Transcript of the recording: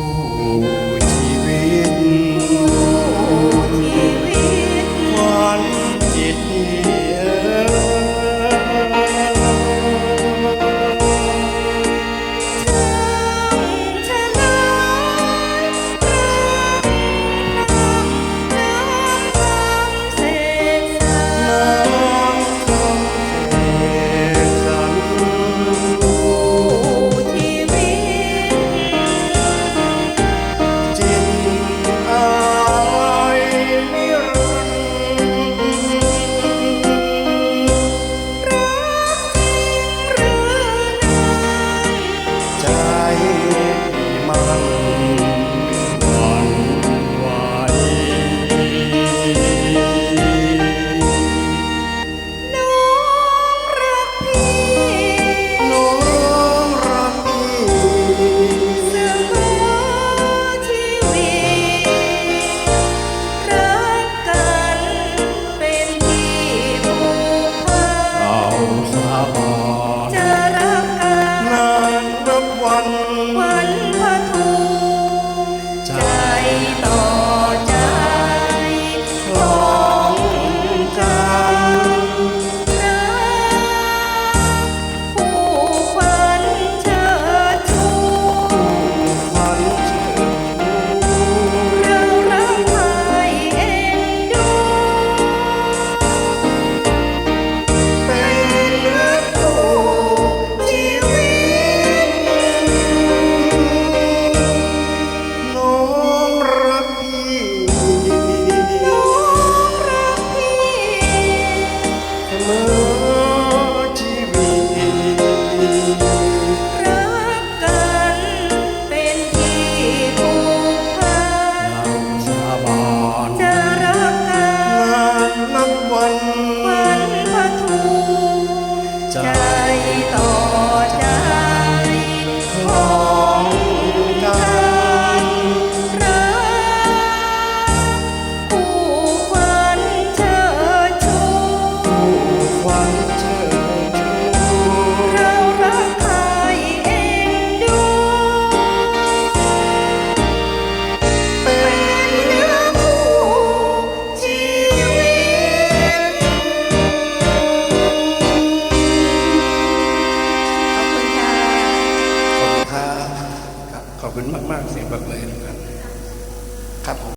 Amém. คุณมาก ๆ เสียงปรบมือครับครับผม